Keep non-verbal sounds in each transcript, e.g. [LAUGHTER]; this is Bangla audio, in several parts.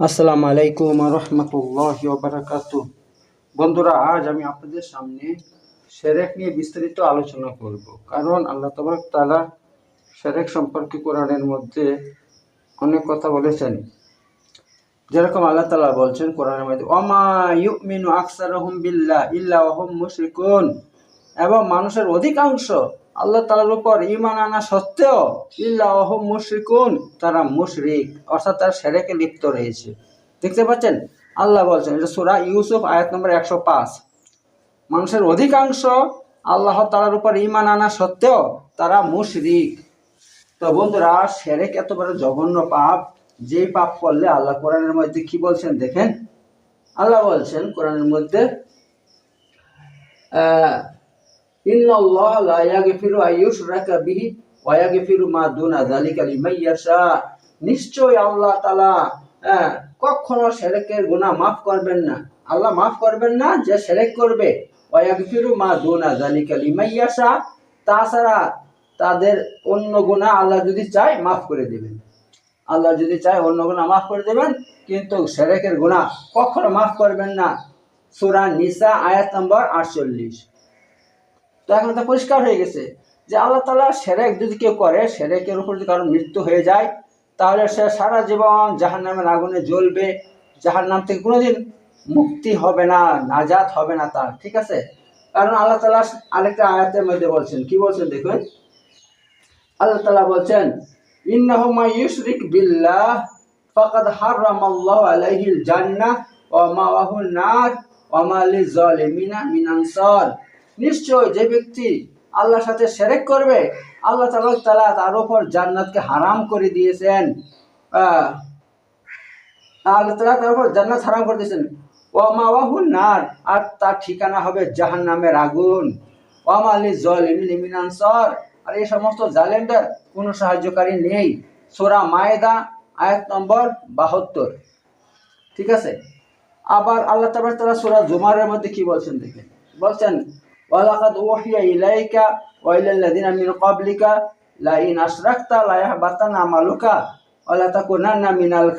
আসসালামু আলাইকুম রহমতুল্লাহ বারাকাত বন্ধুরা, আজ আমি আপনাদের সামনে সেরেক নিয়ে বিস্তারিত আলোচনা করব। কারণ আল্লাহ তবরক তালা সেরেক সম্পর্কে কোরআনের মধ্যে অনেক কথা বলেছেন। যেরকম আল্লাহ তালা বলছেন কোরআনের মধ্যে অমা ইউমিনু আকসারহুম বিল্লাহ ইল্লা ওহুম মুশরিকুন। এবং মানুষের অধিকাংশ আল্লাহ তালার উপর ইমান আনা সত্ত্বেও ইল্লা ওহুম মুশরিকুন, তারা মুশরিক, অর্থাৎ তার সেরেকে লিপ্ত রয়েছে। দেখতে পাচ্ছেন? আল্লাহ বলছেন, এটা সুরা ইউসুফ, আয়াত নম্বর একশো পাঁচ। মানুষের অধিকাংশ আল্লাহ তালার উপর ইমান আনা সত্ত্বেও তারা মুশরিক। তো বন্ধুরা, সেরেক এত বড় জঘন্য পাপ যে পাপ করলে আল্লাহ কোরআনের মধ্যে কি বলছেন দেখেন? আল্লাহ বলছেন কোরআনের মধ্যে মা নিশ্চয় আল্লাহ হ্যাঁ, কখনো শিরকের গুনাহ মাফ করবেন না। আল্লাহ মাফ করবেন না যে শিরক করবে। মা তাছাড়া তাদের অন্য গুণা আল্লাহ যদি চায় মাফ করে দেবেন। আল্লাহ যদি চায় অন্য গুণা মাফ করে দেবেন কিন্তু শিরকের গুণা কখনো মাফ করবেন না। সূরা নিসা আয়াত নম্বর আটচল্লিশ। তো এখন তো পরিষ্কার হয়ে গেছে যে আল্লাহ তালা সেরেক যদি কেউ করে, সেরেকের উপর যদি কারোর মৃত্যু হয়ে যায়, তাহলে সে সারা জীবন জাহান নামের আগুনে জ্বলবে জাহান নাম থেকে কোনোদিন মুক্তি হবে না, নাজাত হবে না তার, ঠিক আছে? কারণ আল্লাহ তালা আরেকটা আয়াতের মধ্যে বলছেন, কি বলছেন দেখুন? আল্লাহ তালা বলছেন, ইন্নাহু মা ইউশরিক বিল্লাহ হারামাল্লাহু আলাইহিল ওয়া নিশ্চয় যে ব্যক্তি আল্লাহর সাথে সেরেক করবে, আল্লাহ তাআলা তালা তার উপর জান্নাতকে হারাম করে দিয়েছেন। আল্লাহ তালা তার উপর জান্নাত হারাম করে দিয়েছেন। ওয়া মাওয়াহুন নার, আর তার ঠিকানা হবে জাহান্নামের আগুন। ওয়া মা লিযালিমিনা মিন আনসার, আর এই সমস্ত জালেন্ডার কোনো সাহায্যকারী নেই। সোরা মায়েদা, আয়াত নম্বর বাহাত্তর। ঠিক আছে? আবার আল্লাহ তাবার তারা সুরা জুমারের মধ্যে কি বলছেন দেখে বলছেন ইলাল লাযিনা মিন ক্বাবলিকা লা ইন আশরাকতা লা ইয়াহবাতানা আমালুকা ওয়া লা তাকুনান্না মিনাল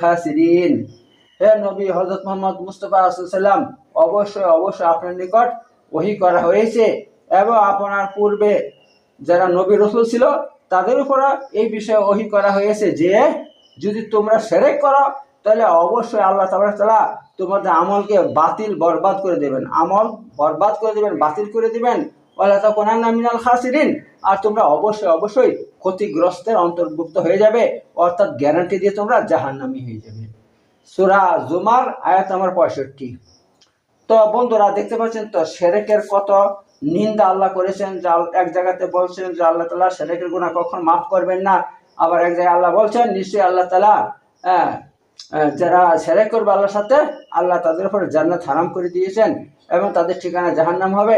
হে নবী, হযরত মুহাম্মদ মুস্তফা সাল্লাম, অবশ্যই অবশ্যই আপনার নিকট ওহি করা হয়েছে এবং আপনার পূর্বে যারা নবী রসুল ছিল, তাদের উপর এই বিষয়ে ওহি করা হয়েছে যে, যদি তোমরা সেরেক করো তাহলে অবশ্যই আল্লাহ তালা তোমাদের আমলকে বাতিল বরবাদ করে দেবেন। আমল বরবাদ করে দেবেন বাতিল করে দিবেন। আল্লাহ কোরআন মিনাল খাসিরিন। আর তোমরা অবশ্যই অবশ্যই ক্ষতিগ্রস্তের অন্তর্ভুক্ত হয়ে যাবে। অর্থাৎ গ্যারান্টি দিয়ে তোমরা জাহান্নামী হয়ে যাবে। সুরা জুমার আয়াত আমার পঁয়ষট্টি। তো বন্ধুরা দেখতে পাচ্ছেন তো সেরেকের কত নিন্দা আল্লাহ করেছেন যে এক জায়গাতে বলছেন যে আল্লাহ তালা সেরেকের গুণা কখন মাফ করবেন না। আবার এক জায়গায় আল্লাহ বলছেন নিশ্চয়ই আল্লাহ তালা হ্যাঁ, যারা সেরেক করবে আল্লাহর সাথে, আল্লাহ তাদের উপর জান্নাত হারাম করে দিয়েছেন এবং তাদের ঠিকানা জাহান্নাম হবে।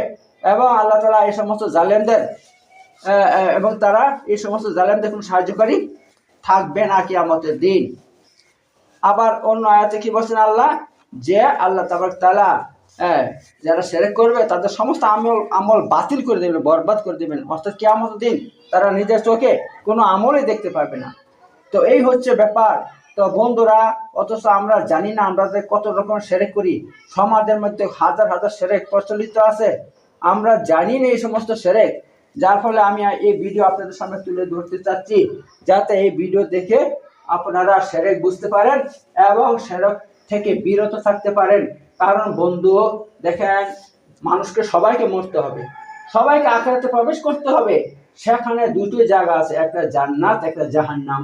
এবং আল্লাহ তালা এই সমস্ত জালেমদের এবং তারা এই সমস্ত জালেমদের কোনো সাহায্যকারী থাকবে না কি আমাদের দিন। আবার অন্য আয়াতে কি বলছেন আল্লাহ? যে আল্লাহ তাবার তালা যারা সেরেক করবে, তাদের সমস্ত আমল আমল বাতিল করে দেবেন, বরবাদ করে দেবেন। অর্থাৎ কেমন দিন তারা নিজের চোখে কোনো আমলই দেখতে পারবে না। তো এই হচ্ছে ব্যাপার। তো বন্ধুরা, অথচ আমরা জানি না আমরা যে কত রকম সেরেক করি। সমাজের মধ্যে হাজার হাজার সেরেক প্রচলিত আছে। আমরা জানি না এই সমস্ত সেরেক। যার ফলে আমি এই ভিডিও আপনাদের সামনে তুলে ধরতে চাচ্ছি, যাতে এই ভিডিও দেখে আপনারা সেরেক বুঝতে পারেন এবং সেরেক থেকে বিরত থাকতে পারেন। কারণ বন্ধু, দেখেন, মানুষকে সবাইকে মরতে হবে। সবাইকে আখেরাতে প্রবেশ করতে হবে। সেখানে দুটো জায়গা আছে, একটা জান্নাত, একটা জাহান্নাম।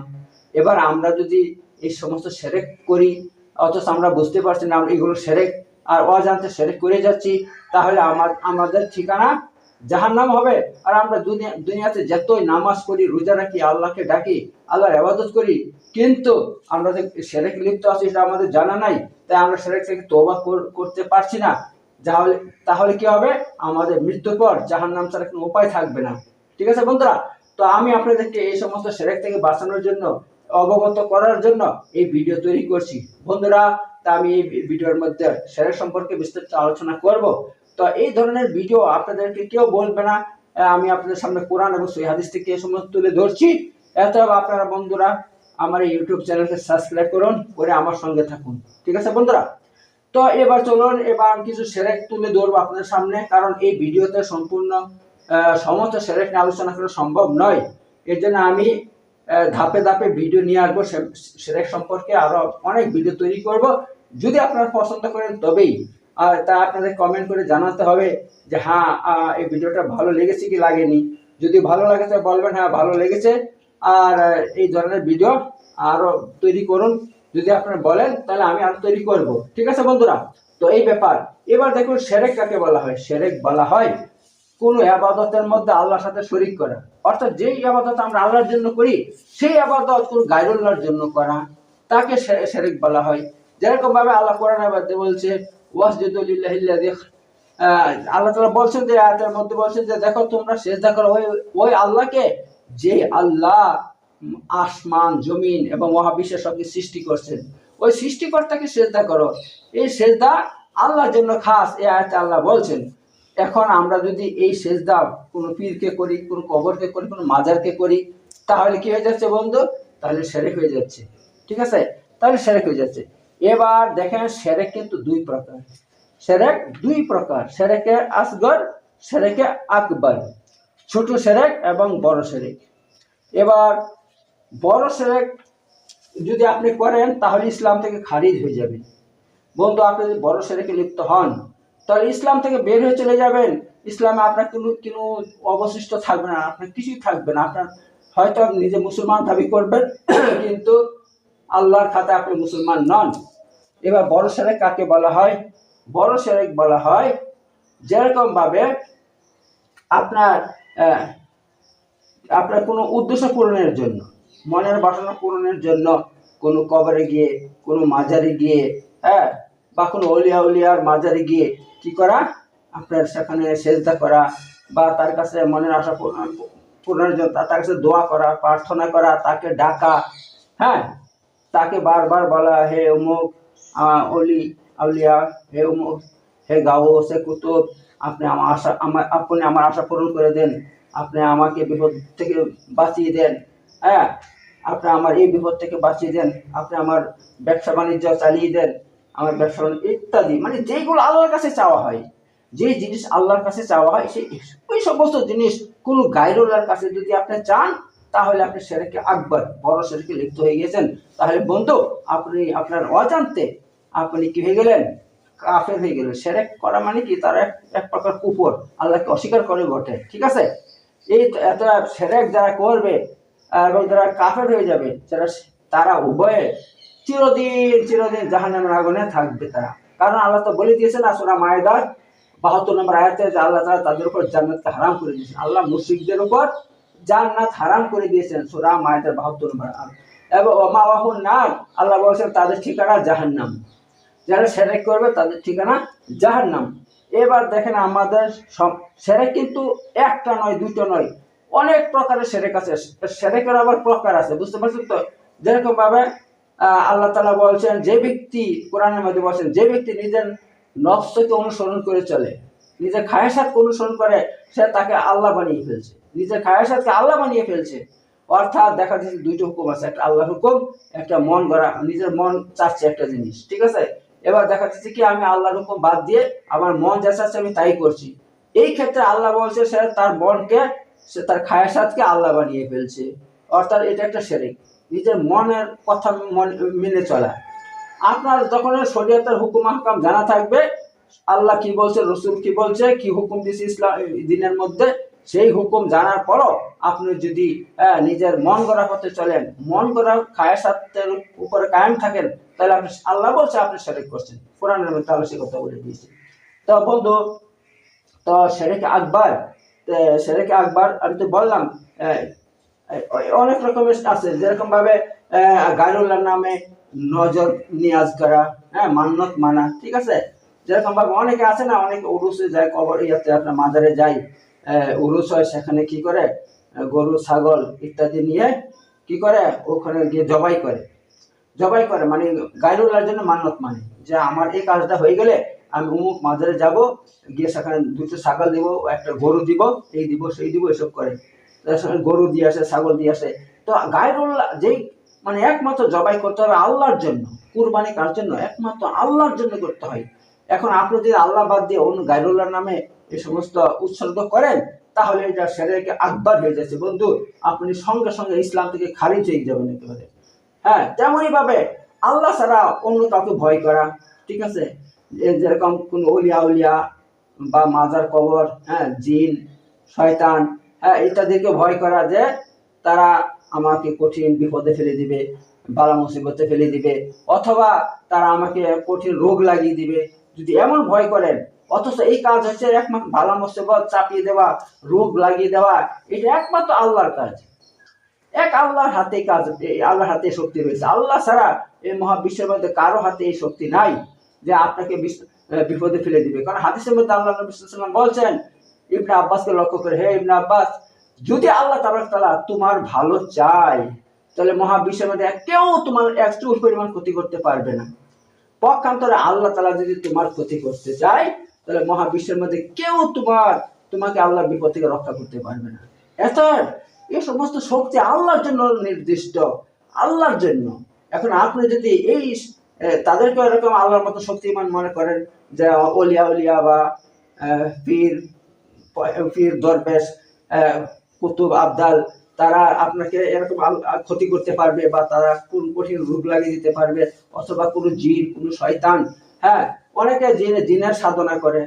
এবার আমরা যদি এই সমস্ত সেরেক করি। অথচ আমরা বুঝতে পারছি না আমরা এগুলো সেরেক। আর অজান্তে সেরেক করে যাচ্ছি, তাহলে আমার, আমাদের ঠিকানা যাহার নাম হবে। আর আমরা দুনিয়া, দুনিয়াতে যতই নামাজ করি রোজা রাখি, আল্লাহকে ডাকি, আল্লাহর আবাদত করি, কিন্তু আমরা যে সেরেক লিপ্ত আছি সেটা আমাদের জানা নাই, তাই আমরা সেরেক থেকে তোবা কর- করতে পারছি না। তাহলে তাহলে কি হবে? আমাদের মৃত্যুর পর জাহান্নাম ছাড়া কোনো উপায় থাকবে না। ঠিক আছে বন্ধুরা? তো আমি আপনাদেরকে এই সমস্ত সেরেক থেকে বাঁচানোর জন্য অবগত করার জন্য এই ভিডিও তৈরি করছি। বন্ধুরা, তা আমি এই ভিডিওর মধ্যে সেরেক সম্পর্কে বিস্তারিত আলোচনা করব। তো এই ধরনের ভিডিও আপনাদেরকে কেউ বলবে না। আমি আপনাদের সামনে কোরআন এবং সহি হাদিস থেকে এই সমস্ত তুলে ধরছি। এত আপনারা বন্ধুরা আমার এই ইউটিউব চ্যানেলকে সাবস্ক্রাইব করুন, করে আমার সঙ্গে থাকুন। ঠিক আছে বন্ধুরা? তো এবার চলুন, এবার আমি কিছু সেরেক তুলে ধরবো আপনাদের সামনে, কারণ এই ভিডিওতে সম্পূর্ণ সমস্ত সেরেক নিয়ে আলোচনা করা সম্ভব নয়। এর জন্য আমি ধাপে ধাপে ভিডিও নিয়ে আসব, সে- সেরেক সম্পর্কে আরও অনেক ভিডিও তৈরি করব। যদি আপনারা পছন্দ করেন, তবেই। আর তা আপনাদের কমেন্ট করে জানাতে হবে যে হ্যাঁ এই ভিডিওটা ভালো লেগেছে কি লাগেনি? যদি ভালো লাগে বলবেন হ্যাঁ ভালো লেগেছে। আর এই ধরনের ভিডিও আরও তৈরি করুন। যদি আপনারা বলেন, তাহলে আমি আরও তৈরি করব। ঠিক আছে বন্ধুরা? তো এই ব্যাপার। এবার দেখুন, সেরেক কাকে বলা হয়? সেরেক বলা হয় কোন আবাদতের মধ্যে আল্লাহর সাথে শরিক করা। অর্থাৎ যেই আবাদত আমরা আল্লাহর জন্য করি সেই আবাদত কোন গায়রুল্লাহর জন্য করা। তাকে শরিক বলা হয়। যেরকম ভাবে আল্লাহ কোরআন আবাদে বলছে ওয়াসজুদুলিল্লাহিল্লাযী আহ, আল্লাহ তাআলা বলছেন যে আয়াতের মধ্যে বলছেন যে দেখো তোমরা সেজদা করো। ওই ওই আল্লাহকে যে আল্লাহ আসমান জমিন এবং মহাবিশ্বের সবকে সৃষ্টি করছেন ওই সৃষ্টিকর্তাকে সেজদা করো। এই সেজদা আল্লাহর জন্য খাস এই আয়াতে আল্লাহ বলছেন। এখন আমরা যদি এই সেজদা কোনো পীরকে করি, কোনো কবরকে করি, কোনো মাজারকে করি, তাহলে কি হয়ে যাচ্ছে বন্ধু? তাহলে সেরেক হয়ে যাচ্ছে। ঠিক আছে? তাহলে সেরেক হয়ে যাচ্ছে। এবার দেখেন সেরেক কিন্তু দুই প্রকার। সেরেক দুই প্রকার। সেরেকে আসগর, সেরেকে আকবর। ছোট সেরেক এবং বড় সেরেক। এবার বড় সেরেক যদি আপনি করেন, তাহলে ইসলাম থেকে খারিজ হয়ে যাবে। বন্ধু, আপনি যদি বড় সেরেকে লিপ্ত হন তাহলে ইসলাম থেকে বের হয়ে চলে যাবেন। ইসলামে আপনার কোনো কোনো অবশিষ্ট থাকবে না, আপনার কিছুই থাকবে না। আপনার হয়তো আপনি নিজে মুসলমান দাবি করবেন, [CLEARS THROAT] কিন্তু আল্লাহর খাতায় আপনি মুসলমান নন। এবার বড় সেরেক কাকে বলা হয়? বড় সেরেক বলা হয় যেরকম ভাবে আপনার আপনার কোনো উদ্দেশ্য পূরণের জন্য, মনের বাসনা পূরণের জন্য কোনো কবরে গিয়ে, কোনো মাজারে গিয়ে হ্যাঁ বা কোনো অলিয়া উলিয়ার মাজারে গিয়ে কি করা? আপনার সেখানে সেজদা করা বা তার কাছে মনের আশা পূরণ- পূরণের জন্য তার কাছে দোয়া করা, প্রার্থনা করা, তাকে ডাকা হ্যাঁ? তাকে বারবার বলা, হে অমুক অলি আউলিয়া হে অমুক, হে গাও, সে কুতুব, আপনি আমার আশা, আমার, আপনি আমার আশা পূরণ করে দেন। আপনি আমাকে বিপদ থেকে বাঁচিয়ে দেন। হ্যাঁ? আপনি আমার এই বিপদ থেকে বাঁচিয়ে দেন। আপনি আমার ব্যবসা বাণিজ্য চালিয়ে দেন। আমার ব্যবসা ইত্যাদি। মানে যেগুলো আল্লাহর কাছে চাওয়া হয় যে জিনিস আল্লাহর কাছে চাওয়া হয়, সেই ওই সমস্ত জিনিস কোনো গাইরুল্লাহর কাছে যদি আপনি চান, তাহলে আপনি সেরেকে আকবর, বড় সেরেকে লিপ্ত হয়ে গেছেন তাহলে বন্ধু, আপনি আপনার অজান্তে আপনি কি হয়ে গেলেন? কাফের হয়ে গেলেন। সেরেক করা মানে কি? তার এক এক প্রকার কুপুর আল্লাহকে অস্বীকার করে বটে। ঠিক আছে? এই এত সেরেক যারা করবে এবং যারা কাফের হয়ে যাবে, যারা, তারা উভয়ে চিরদিন চিরদিন জাহান্নামের আগুনে থাকবে তারা। কারণ আল্লাহ তো বলে দিয়েছে না সোনা মায়েদার বাহাত্তর নম্বর আয়াতে যে আল্লাহ তারা তাদের উপর জান্নাতকে হারাম করে দিয়েছেন। আল্লাহ মুশরিকদের উপর জান্নাত হারাম করে দিয়েছেন সূরা মায়েদার বাহাত্তর নম্বর। এবং ওমাওয়াহুন নার, আল্লাহ বলছেন, তাদের ঠিকানা জাহান্নাম। যারা সেরেক করবে, তাদের ঠিকানা জাহান্নাম। এবার দেখেন আমাদের সব সেরেক কিন্তু একটা নয় দুটো নয়। অনেক প্রকারের সেরেক আছে। সেরেকের আবার প্রকার আছে, বুঝতে পারছেন তো? যেরকম ভাবে আল্লাহ তালা বলছেন, যে ব্যক্তি কোরআনের মধ্যে বলছেন, যে ব্যক্তি নিজের নফসকে অনুসরণ করে চলে, নিজের খায়াসাতকে অনুসরণ করে, সে তাকে আল্লাহ বানিয়ে ফেলছে। নিজের খায়াসাতকে আল্লাহ বানিয়ে ফেলছে। অর্থাৎ দেখা যাচ্ছে দুইটা হুকুম আছে, একটা আল্লাহর হুকুম, একটা মন গড়া, নিজের মন চাচ্ছে একটা জিনিস, ঠিক আছে? এবার দেখা যাচ্ছে কি, আমি আল্লাহর হুকুম বাদ দিয়ে আমার মন যা চাচ্ছে আমি তাই করছি। এই ক্ষেত্রে আল্লাহ বলছে, সে তার মনকে, সে তার খায়াসাতকে আল্লাহ বানিয়ে ফেলছে। অর্থাৎ এটা একটা সেরেক। নিজের মনের কথা মন- চলা। আপনার যখন শরীয়তের হুকুম হাকাম জানা থাকবে, আল্লাহ কি বলছে, রসুল কি বলছে, কি হুকুম দিছে ইসলাম দিনের মধ্যে, সেই হুকুম জানার পরও আপনি যদি নিজের মন গড়া পথে চলেন, মন গড়া খায়াসাতের উপরে কায়েম থাকেন, তাহলে আপনি, আল্লাহ বলছে আপনি সেরেক করছেন। কোরআনের মধ্যে আল্লাহ সে কথা বলে দিয়েছে। তো বন্ধু, তো সেরেক আকবর সেরেক আকবর, আমি তো বললাম অনেক রকমের আছে, যেরকম ভাবে গায়রুল্লাহ নামে নজর নিয়াজ করা হ্যাঁ মান্নত মানা, ঠিক আছে? যেরকম ভাবে অনেকে আছে না, অনেকে উরুসে যায়, কবর ইয়াতে আপনার মাজারে যায় উরুস হয় সেখানে কি করে? গরু, ছাগল ইত্যাদি নিয়ে কি করে? ওখানে গিয়ে জবাই করে। জবাই করে মানে গায়রুল্লাহর জন্য মান্নত মানে যে আমার এই কাজটা হয়ে গেলে আমি অমুক মাজারে যাব, গিয়ে সেখানে দুটো ছাগল দিব, একটা গরু দিব, এই দিব, সেই দিব, এসব করে। গরু দিয়ে আসে, ছাগল দিয়ে আসে। তো গায়রুল্লাহ যেই মানে একমাত্র জবাই করতে হবে আল্লাহর জন্য। কুরবানি কার জন্য? একমাত্র আল্লাহর জন্য করতে হয়। এখন আপনি যদি আল্লাহ বাদ দিয়ে অন্য গাইরুল্লাহর নামে এই সমস্ত উৎসর্গ করেন, তাহলে এটা সেরেকে আকবার হয়ে যাচ্ছে। বন্ধু, আপনি সঙ্গে সঙ্গে ইসলাম থেকে খারিজ হয়ে যাবেন একেবারে। হ্যাঁ তেমনই ভাবে আল্লাহ ছাড়া অন্য কাউকে ভয় করা, ঠিক আছে? যেরকম কোন অলিয়া উলিয়া বা মাজার কবর হ্যাঁ জিন, শয়তান হ্যাঁ ইত্যাদিকে ভয় করা যে তারা আমাকে কঠিন বিপদে ফেলে দিবে, বালা মুসিবতে ফেলে দিবে, অথবা তারা আমাকে কঠিন রোগ লাগিয়ে দিবে। যদি এমন ভয় করেন, অথচ এই কাজ হচ্ছে একমাত্র বালা মুসিবত চাপিয়ে দেওয়া, রোগ লাগিয়ে দেওয়া, এটা একমাত্র আল্লাহর কাজ। এক আল্লাহর হাতে কাজ আল্লাহর হাতে শক্তি রয়েছে। আল্লাহ ছাড়া এই মহাবিশ্বের মধ্যে কারও হাতে এই শক্তি নাই যে আপনাকে বিপদে ফেলে দিবে। কারণ হাদিসের মধ্যে আল্লাহ বলছেন ইবনে আব্বাসকে লক্ষ্য করে, হে ইবনে আব্বাস, যদি আল্লাহ তাআলা তোমার ভালো চায়, তাহলে মহাবিশ্বের মধ্যে কেউ তোমার এক চুল পরিমাণ ক্ষতি করতে পারবে না। পক্ষান্তরে আল্লাহ তালা যদি তোমার ক্ষতি করতে চায়, তাহলে মহাবিশ্বের মধ্যে কেউ তোমার, তোমাকে আল্লাহর বিপদ থেকে রক্ষা করতে পারবে না। এত এই সমস্ত শক্তি আল্লাহর জন্য নির্দিষ্ট, আল্লাহর জন্য। এখন আপনি যদি এই তাদেরকে এরকম আল্লাহর মতো শক্তিমান মনে করেন, যে অলিয়া উলিয়া বা পীর পীর দরবেশ কুতুব আবদাল তারা আপনাকে এরকম ক্ষতি করতে পারবে বা তারা কোন কঠিন রোগ লাগিয়ে দিতে পারবে অথবা কোনো জিন কোনো শয়তান হ্যাঁ? অনেকে জিনে জিনের সাধনা করে।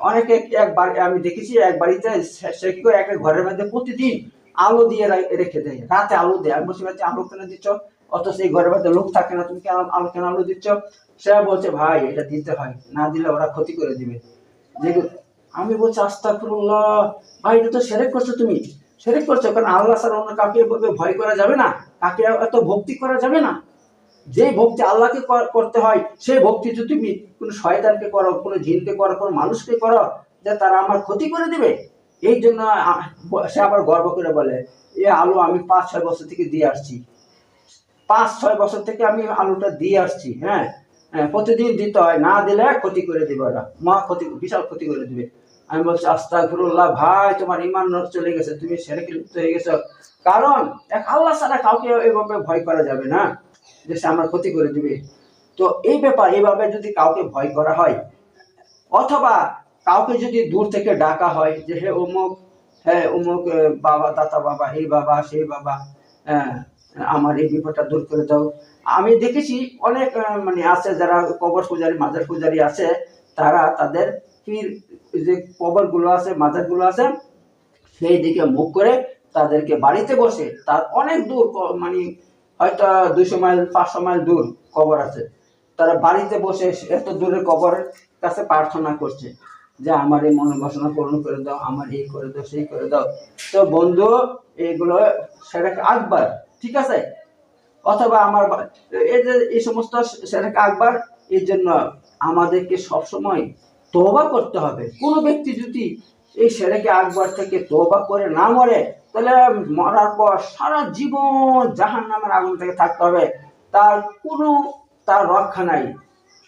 অনেকে একবার আমি দেখেছি এক বাড়িতে সে- কি করে একটা ঘরের মধ্যে প্রতিদিন আলো দিয়ে রেখে দেয় রাতে আলো দেয়। আমি বলছি "বাচ্চা, আলো কেন দিচ্ছ? অথচ এই ঘরের মধ্যে লোক থাকে না তুমি কেন আলো কেন আলো দিচ্ছ? সে বলছে ভাই এটা দিতে হয় না দিলে ওরা ক্ষতি করে দিবে। যেগুলো আমি বলছি আস্তাগফিরুল্লাহ ভাই এটা তো সেরেক করছ তুমি। সেরেক করছ কারণ আল্লাহ ছাড়া অন্য কাউকে বলবে ভয় করা যাবে না। কাকে এত ভক্তি করা যাবে না। যে ভক্তি আল্লাহকে কর- করতে হয় সেই ভক্তি যদি তুমি কোনো শয়তানকে করো কোনো জিনকে করো কোনো মানুষকে করো যে তারা আমার ক্ষতি করে দিবে। এই জন্য সে আবার গর্ব করে বলে এ আলু আমি পাঁচ ছয় বছর থেকে দিয়ে আসছি। পাঁচ ছয় বছর থেকে আমি আলুটা দিয়ে আসছি হ্যাঁ? হ্যাঁ, প্রতিদিন দিতে হয় না দিলে ক্ষতি করে দিবে ওরা। মা ক্ষতি বিশাল ক্ষতি করে দিবে। আমি বলছি, আস্তাগফিরুল্লাহ, ভাই, তোমার ইমান চলে গেছে, তুমি সেরেকে লিপ্ত হয়ে গেছো। কারণ এক আল্লাহ ছাড়া কাউকে এভাবে ভয় করা যাবে না, যে সে আমার ক্ষতি করে দিবে। তো এই ব্যাপার এইভাবে যদি কাউকে ভয় করা হয়, অথবা কাউকে যদি দূর থেকে ডাকা হয়, যে, হে অমুক হ্যাঁ অমুক বাবা, দাতা বাবা এই বাবা সেই বাবা আমার এই বিপদটা দূর করে দাও। আমি দেখেছি অনেক মানে আছে যারা কবর পূজারি, মাজার পূজারি আছে, তারা তাদের পীর যে কবরগুলো আছে মাজারগুলো আছে, সেই দিকে মুখ করে তাদেরকে বাড়িতে বসে তার অনেক দূর মানে হয়তো দুশো মাইল, পাঁচশো মাইল দূর কবর আছে। তারা বাড়িতে বসে এত দূরের কবরের কাছে প্রার্থনা করছে যে, আমার এই মনোবাসনা পূরণ করে দাও, আমার এই করে দাও, সেই করে দাও। তো বন্ধু এইগুলো সেটা আকবার, ঠিক আছে? অথবা আমার এই যে, এই সমস্ত সেটাকে আকবার এই জন্য আমাদেরকে সবসময় তোবা করতে হবে। কোন ব্যক্তি যদি এই সেরেকে আকবার থেকে তোবা করে না মরে, তাহলে মরার পর সারা জীবন জাহান নামের আগুন থেকে থাকতে হবে। তার কোনো, তার রক্ষা নাই।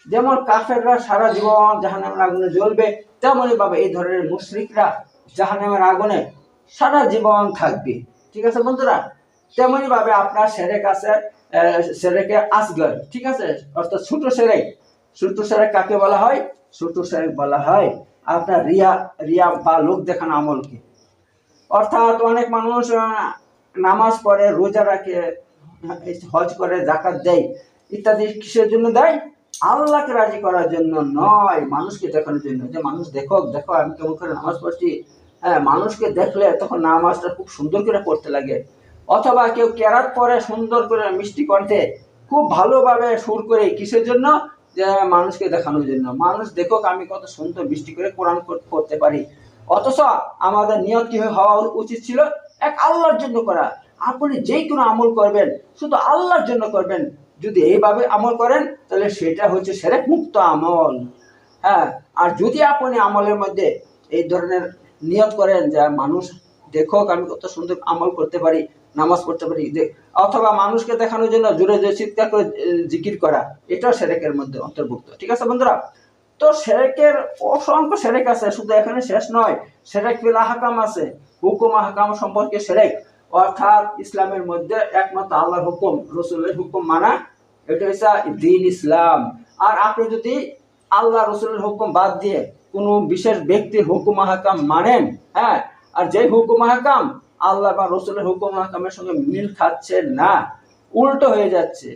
যেমন কাফেররা সারা জীবন জাহান্নামের আগুনে জ্বলবে তেমনই ভাবে এই ধরনের মুশরিকরা জাহান্নামের আগুনে সারা জীবন থাকবে। ঠিক আছে বন্ধুরা? তেমনই ভাবে আপনার সেরেক আছে সেরেকে আসগর। ঠিক আছে? অর্থাৎ ছোট সেরেক ছোট সেরেক কাকে বলা হয়? ছোট সাহেব বলা হয়, আপনার রিয়া রিয়া বা লোক দেখানো আমলকে। অর্থাৎ অনেক মানুষ নামাজ পড়ে, রোজা রাখে, হজ করে জাকাত দেয়, ইত্যাদি কিসের জন্য দেয়? আল্লাহকে রাজি করার জন্য নয়। মানুষকে দেখানোর জন্য। যে মানুষ দেখো দেখো, আমি কেমন করে নামাজ পড়ছি। হ্যাঁ মানুষকে দেখলে তখন নামাজটা খুব সুন্দর করে পড়তে লাগে। অথবা কেউ ক্যারাত পরে সুন্দর করে মিষ্টি কণ্ঠে খুব ভালোভাবে সুর করে, কিসের জন্য? যে মানুষকে দেখানোর জন্য। মানুষ দেখুক আমি কত সুন্দর মিষ্টি করে কোরআন করতে পারি। অথচ আমাদের নিয়ত কি হওয়া উচিত ছিল? এক আল্লাহর জন্য করা। আপনি যেই কোনো আমল করবেন, শুধু আল্লাহর জন্য করবেন। যদি এইভাবে আমল করেন, তাহলে সেটা হচ্ছে সেরেক মুক্ত আমল। হ্যাঁ আর যদি আপনি আমলের মধ্যে এই ধরনের নিয়ত করেন যে মানুষ দেখুক আমি কত সুন্দর আমল করতে পারি নামাজ পড়তে পারি। অথবা মানুষকে দেখানোর জন্য জোরে জোরে চিৎকার করে জিকির করা, এটাও সেরেকের মধ্যে অন্তর্ভুক্ত। ঠিক আছে বন্ধুরা? তো সেরেকের অসংখ্য সেরেক আছে, শুধু এখানে শেষ নয়, সেরেক ফিল আহকাম আছে, হুকুম আহকাম সম্পর্কে সেরেক। অর্থাৎ ইসলামের মধ্যে একমাত্র আল্লাহর হুকুম, রসুলের হুকুম মানা, এটা হচ্ছে দিন ইসলাম। আর আপনি যদি আল্লাহ, রসুলের হুকুম বাদ দিয়ে কোনো বিশেষ ব্যক্তির হুকুম হাকাম মানেন হ্যাঁ আর যে হুকুম হাকাম আল্লাহ বা রসুলের হুকুম হাকামের সঙ্গে মিল খাচ্ছে না। উল্টো হয়ে যাচ্ছে।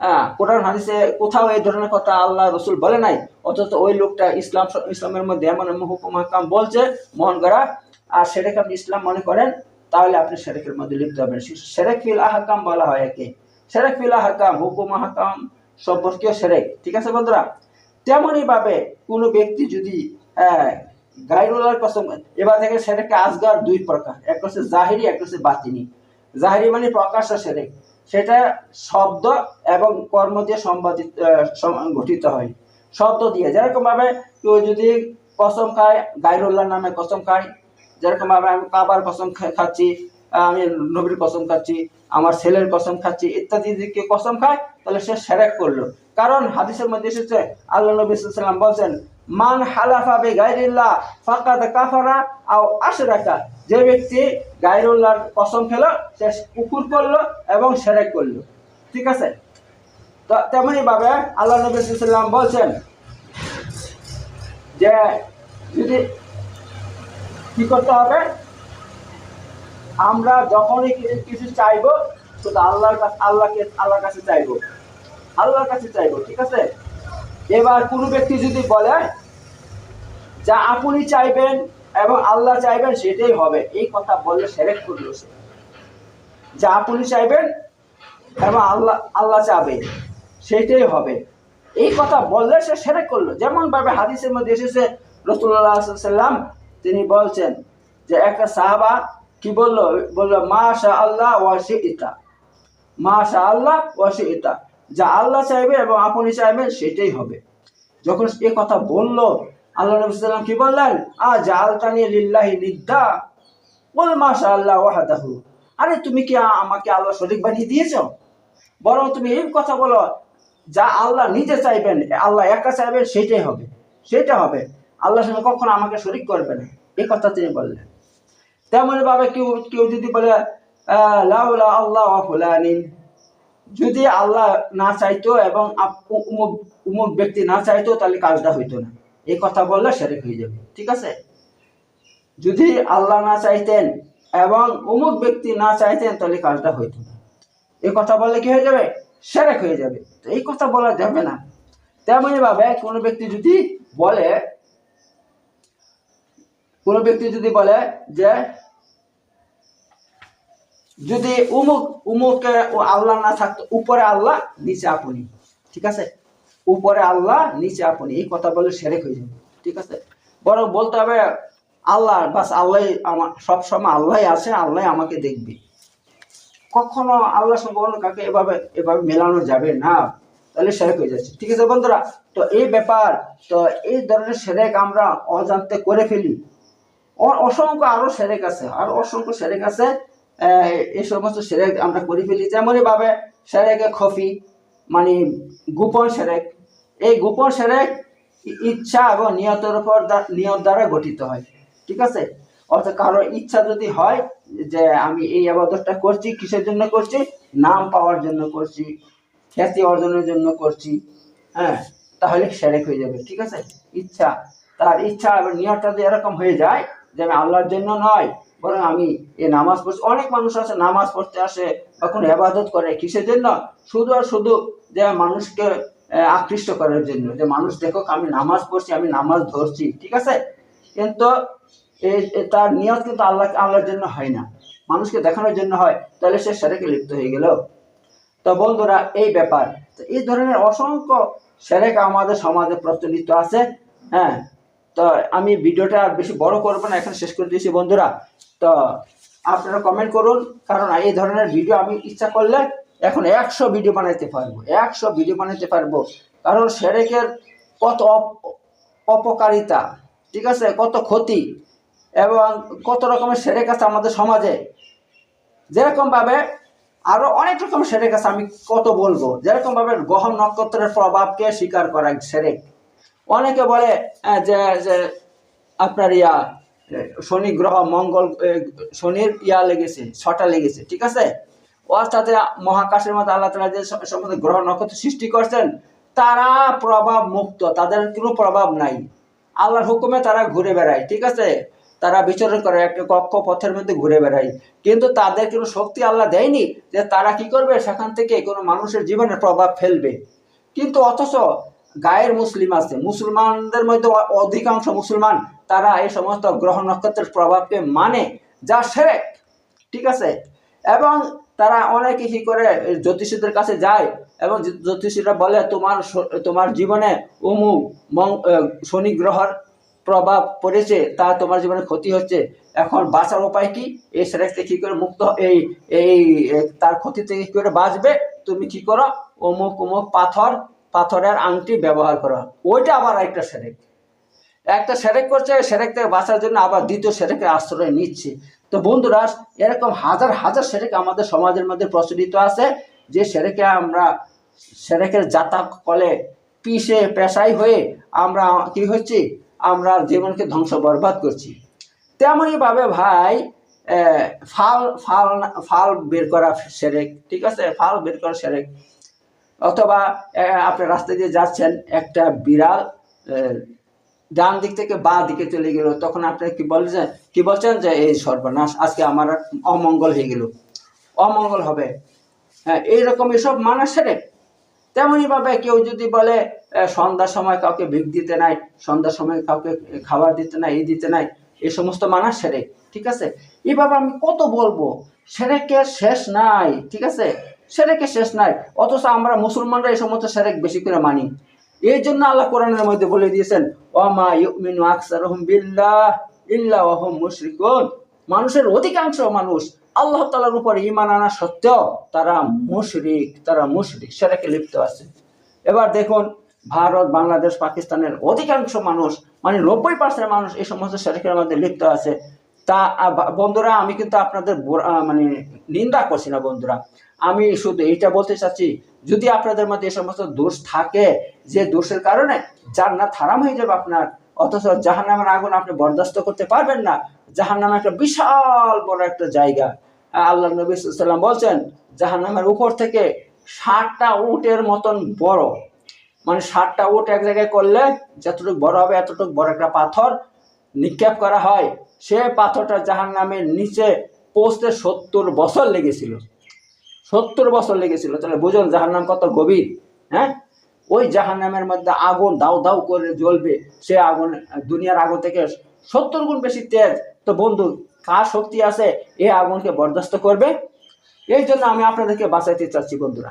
হ্যাঁ কোরআন, হাদিসে কোথাও এই ধরনের কথা আল্লাহ, রসুল বলে নাই। অথচ ওই লোকটা ইসলাম, ইসলামের মধ্যে এমন এমন হুকুম হাকাম বলছে মন করা। আর সেটাকে আপনি ইসলাম মনে করেন, তাহলে আপনি সেরেকের মধ্যে লিপ্ত হবেন। সেরেক ফিল আহকাম বলা হয় একে। সেরেক ফিল আহকাম, হুকুম আহকাম সম্পর্কীয় সেরেক। ঠিক আছে বন্ধুরা? তেমনই ভাবে কোনো ব্যক্তি যদি গাইরুল্লাহর কসম, এবার থেকে সেরেকে আজগার দুই প্রকার। একটা হচ্ছে জাহিরি একটা হচ্ছে বাতিনি। জাহিরি মানে প্রকাশ্য সেরেক। সেটা শব্দ এবং কর্ম দিয়ে সম্পাদিত গঠিত হয়। শব্দ দিয়ে। যেরকম ভাবে কেউ যদি কসম খায় গাইরুল্লাহ নামে কসম খায় যেরকম ভাবে আমি কাবার কসম খাচ্ছি, আমি নবীর কসম খাচ্ছি, আমার ছেলের কসম খাচ্ছি, ইত্যাদি যদি কেউ কসম খায়, তাহলে সে সেরেক করল। কারণ হাদিসের মধ্যে এসেছে, আল্লাহ নবী সাল্লাম বলছেন মান হালাফা বে গাইরিল্লাহ ফাকাদ কাফারা আও আশরাকা। যে ব্যক্তি গাইরুল্লাহর কসম খেলো, সে কুকুর করল এবং সেরেক করল। ঠিক আছে? তো তেমনই ভাবে আল্লাহ নবী সাল্লাম বলছেন যে যদি কি করতে হবে? আমরা যখনই কিছু- কিছু চাইব, শুধু আল্লাহর কাছে, আল্লাহকে, আল্লাহর কাছে চাইব। আল্লাহর কাছে চাইব, ঠিক আছে? এবার কোনো ব্যক্তি যদি বলে যা আপনি চাইবেন এবং আল্লাহ চাইবেন সেটাই হবে। এই কথা বললে সেলেক্ট করল সে যা আপনি চাইবেন এবং আল্লাহ আল্লাহ চাবে, সেটাই হবে। এই কথা বললে সে সেরেক করল। যেমন ভাবে হাদিসের মধ্যে এসেছে রসুল্লাহ সাল্লাম তিনি বলছেন যে একটা সাহাবা কি বলল? বলল মাশা আল্লাহ ওয়াশি ইতা মাশা আল্লাহ ওয়াশি ইতা যা আল্লাহ চাইবে এবং আপনি চাইবেন সেটাই হবে। যখন এ কথা বলল আল্লাহ নবী সাল্লাম কি বললেন আ জালতানি লিল্লাহি নিদ্দা বল মাশা আল্লাহ ওয়াহাদাহু আরে তুমি কি আমাকে আল্লাহ শরীক বানিয়ে দিয়েছ বরং তুমি এই কথা বলো যা আল্লাহ নিজে চাইবেন আল্লাহ একা চাইবেন সেটাই হবে সেটা হবে আল্লাহর সঙ্গে কখনো আমাকে শরিক করবে না এই কথা তিনি বললেন তেমনি ভাবে কেউ কেউ যদি বলে লাউলা আল্লাহ ফুলানিন যদি আল্লাহ না চাইতো এবং উমুক ব্যক্তি না চাইতো তাহলে কাজটা হইতো না এই কথা বললে সেরেক হয়ে যাবে। ঠিক আছে? যদি আল্লাহ না চাইতেন এবং অমুক ব্যক্তি না চাইতেন, তাহলে কাজটা হইতো না। এই কথা বললে কি হয়ে যাবে? সেরেক হয়ে যাবে। তো এই কথা বলা যাবে না। তেমনি ভাবে কোনো ব্যক্তি যদি বলে, কোনো ব্যক্তি যদি বলে যে, যদি উমুক উমুকে আল্লাহ না থাকতো, উপরে আল্লাহ, নিচে আপনি। ঠিক আছে? উপরে আল্লাহ, নিচে আপনি। এই কথা বলে সেরেক হয়ে যাবে। ঠিক আছে? বরং বলতে হবে, আল্লাহ, বাস আল্লাহ আমার, সবসময় আল্লাহ আছে আল্লাহ আমাকে দেখবে। কখনো আল্লাহ অন্য কাকে এভাবে এভাবে মেলানো যাবে না। তাহলে সেরেক হয়ে যাচ্ছে। ঠিক আছে বন্ধুরা? তো এই ব্যাপার, তো এই ধরনের সেরেক আমরা অজান্তে করে ফেলি। অসংখ্য আরও সেরেক আছে। আর অসংখ্য সেরেক আছে। এই সমস্ত সেরেক আমরা করে ফেলি। যেমনই ভাবে, সেরেকে খফি মানে গোপন সেরেক। এই গোপন সেরেক ইচ্ছা এবং নিয়তের উপর নিয়ত দ্বারা গঠিত হয়। ঠিক আছে? অর্থাৎ কারোর ইচ্ছা যদি হয় যে আমি এই আবাদতটা করছি, কিসের জন্য করছি? নাম পাওয়ার জন্য করছি, খ্যাতি অর্জনের জন্য করছি হ্যাঁ? তাহলে সেরেক হয়ে যাবে। ঠিক আছে? ইচ্ছা। তার ইচ্ছা এবং নিয়তটা যদি এরকম হয়ে যায় যে আমি আল্লাহর জন্য নয়, বরং আমি এ নামাজ পড়ছি, অনেক মানুষ আছে, নামাজ পড়তে আসে বা কোনো আবাদত করে, কিসের জন্য? শুধু আর শুধু যে মানুষকে আকৃষ্ট করার জন্য, যে মানুষ, দেখো, আমি নামাজ পড়ছি, আমি নামাজ ধরছি, ঠিক আছে? কিন্তু তার নিয়ত কিন্তু আল্লাহ, আল্লাহর জন্য হয় না। মানুষকে দেখানোর জন্য হয়, তাহলে সে সেরেকে লিপ্ত হয়ে গেল। তো বন্ধুরা, এই ব্যাপার। এই ধরনের অসংখ্য সেরেক আমাদের সমাজে প্রচলিত আছে হ্যাঁ? তো আমি ভিডিওটা আর বেশি বড় করব না, এখন শেষ করে দিয়েছি, বন্ধুরা। তো আপনারা কমেন্ট করুন, কারণ এই ধরনের ভিডিও আমি ইচ্ছা করলে এখন একশো ভিডিও বানাইতে পারব, একশো ভিডিও বানাইতে পারব। কারণ সেরেকের কত অপ- অপকারিতা, ঠিক আছে? কত ক্ষতি, এবং কত রকমের সেরেক আছে আমাদের সমাজে। যেরকমভাবে আরও অনেক রকম সেরেক আছে, আমি কত বলব। যেরকম ভাবে গ্রহ নক্ষত্রের প্রভাবকে স্বীকার করা সেরেক। অনেকে বলে যে আপনার ইয়া শনি গ্রহ, মঙ্গল শনির ইয়া লেগেছে, ছটা লেগেছে, ঠিক আছে? সাথে মহাকাশের মধ্যে আল্লাহ তালা যে স- সমস্ত গ্রহ নক্ষত্র সৃষ্টি করছেন, তারা প্রভাব মুক্ত, তাদের কোনো প্রভাব নাই। আল্লাহর হুকুমে তারা ঘুরে বেড়ায়, ঠিক আছে? তারা বিচরণ করে, একটা কক্ষ পথের মধ্যে ঘুরে বেড়ায়। কিন্তু তাদের কোনো শক্তি আল্লাহ দেয়নি যে তারা কি করবে? সেখান থেকে কোনো মানুষের জীবনে প্রভাব ফেলবে। কিন্তু অথচ গায়ের মুসলিম আছে, মুসলমানদের মধ্যে অধিকাংশ মুসলমান, তারা এই সমস্ত গ্রহ নক্ষত্রের প্রভাবকে মানে যা সেরেক, ঠিক আছে? এবং তারা অনেকে কি করে, জ্যোতিষীদের কাছে যায় এবং জ্যোতিষীরা বলে, তোমার তোমার জীবনে অমুক মং- শনি গ্রহর প্রভাব পড়েছে, তা তোমার জীবনে ক্ষতি হচ্ছে। এখন বাঁচার উপায় কি? এই সেরেক থেকে কি করে মুক্ত, এই এই তার ক্ষতি থেকে কি করে বাঁচবে? তুমি কি করো? অমুক অমুক পাথর, পাথরের আংটি ব্যবহার করো। ওইটা আবার একটা সেরেক। একটা সেরেক করছে, সেরেক থেকে বাঁচার জন্য আবার দ্বিতীয় সেরেকের আশ্রয় নিচ্ছে। তো বন্ধুরা, এরকম হাজার হাজার সেরেক আমাদের সমাজের মধ্যে প্রচলিত আছে, যে সেরেকে আমরা সেরেকের জাতা কলে পিষে পেশাই হয়ে আমরা কি হচ্ছে? আমরা জীবনকে ধ্বংস বরবাদ করছি। তেমনই ভাবে ভাই ফাল ফাল ফাল বের করা সেরেক, ঠিক আছে? ফাল বের করা সেরেক। অথবা আপনি রাস্তা দিয়ে যাচ্ছেন, একটা বিড়াল ডান দিক থেকে বা দিকে চলে গেল, তখন আপনি কি বলছেন কি বলছেন যে, এই সর্বনাশ, আজকে আমার অমঙ্গল হয়ে গেল। অমঙ্গল হবে। হ্যাঁ এইরকম এসব মানা সেরে তেমনই ভাবে কেউ যদি বলে সন্ধ্যার সময় কাউকে ভিক দিতে নাই, সন্ধ্যার সময় কাউকে খাবার দিতে নাই এই দিতে নাই এই সমস্ত মানা সেরে ঠিক আছে? এভাবে আমি কত বলব? সেরেকের শেষ নাই, ঠিক আছে? সেরেকের শেষ নাই, অথচ আমরা মুসলমানরা এই সমস্ত সেরেক বেশি করে মানি। এই জন্য আল্লাহ কোরআনের মধ্যে বলে দিয়েছেন, ওমা ইউমিনু আকসারুহুম বিল্লাহ ইল্লা ওয়া হুম মুশরিকুন। মানুষের অধিকাংশ মানুষ আল্লাহ তালার উপর ইমান আনা সত্ত্বেও তারা মুশরিক তারা মুশরিক, সেটাকে লিপ্ত আছে। এবার দেখুন, ভারত, বাংলাদেশ, পাকিস্তানের অধিকাংশ মানুষ মানে নব্বই পার্সেন্ট মানুষ এই সমস্ত সেরেকের মধ্যে লিপ্ত আছে। তা, বন্ধুরা, আমি কিন্তু আপনাদের মানে নিন্দা করছি না, বন্ধুরা। আমি শুধু এইটা বলতে চাচ্ছি, যদি আপনাদের মধ্যে এই সমস্ত দোষ থাকে যে দোষের কারণে জান্নাত হারাম হয়ে যাবে আপনার, অথচ জাহান্নামের আগুন আপনি বরদাস্ত করতে পারবেন না। জাহান্নাম একটা বিশাল বড় একটা জায়গা। আল্লাহ নবী সাল্লাম বলছেন, জাহান্নামের উপর থেকে ষাটটা উটের মতন বড়। মানে ষাটটা উট এক জায়গায় করলে যতটুকু বড় হবে, এতটুকু বড় একটা পাথর নিক্ষেপ করা হয়। সে পাথরটা জাহান নামের নিচে পৌঁছতে সত্তর বছর লেগেছিল। সত্তর বছর লেগেছিল। তাহলে বুঝুন জাহান নাম কত গভীর হ্যাঁ? ওই জাহান নামের মধ্যে আগুন দাউ দাউ করে জ্বলবে। সে আগুন দুনিয়ার আগুন থেকে সত্তর গুণ বেশি তেজ। তো বন্ধু, কার শক্তি আছে? এই আগুনকে বরদাস্ত করবে। এই জন্য আমি আপনাদেরকে বাঁচাইতে চাচ্ছি বন্ধুরা।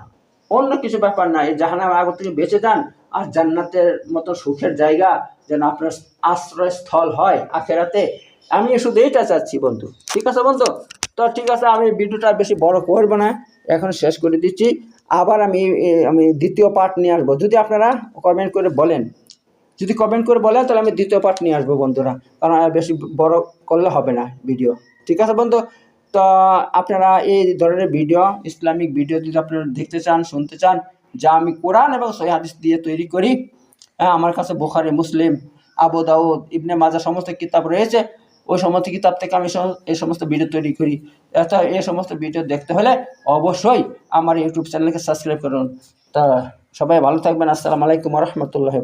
অন্য কিছু ব্যাপার না, এই জাহান্নামের আগুন থেকে বেঁচে যান আর জান্নাতের মতো সুখের জায়গা যেন আপনার আশ্রয়স্থল হয় আখেরাতে। আমি শুধু এইটা চাচ্ছি বন্ধু। ঠিক আছে বন্ধু? তো ঠিক আছে, আমি ভিডিওটা বেশি বড় করব না। এখন শেষ করে দিচ্ছি। আবার আমি আমি দ্বিতীয় পার্ট নিয়ে আসব। যদি আপনারা কমেন্ট করে বলেন, যদি কমেন্ট করে বলেন, তাহলে আমি দ্বিতীয় পার্ট নিয়ে আসব বন্ধুরা। কারণ বেশি বড় করলে হবে না ভিডিও ঠিক আছে বন্ধু? তো আপনারা এই ধরনের ভিডিও ইসলামিক ভিডিও যদি আপনারা দেখতে চান, শুনতে চান, যা আমি কোরআন এবং সহি হাদিস দিয়ে তৈরি করি হ্যাঁ আমার কাছে বোখারি, মুসলিম, আবু দাউদ, ইবনে মাজা সমস্ত কিতাব রয়েছে ওই সমস্ত কিতাব থেকে আমি এই সমস্ত ভিডিও তৈরি করি। এত এই সমস্ত ভিডিও দেখতে হলে অবশ্যই আমার ইউটিউব চ্যানেলকে সাবস্ক্রাইব করুন। তা সবাই ভালো থাকবেন। আসসালামু আলাইকুম রহমতুল্লাহ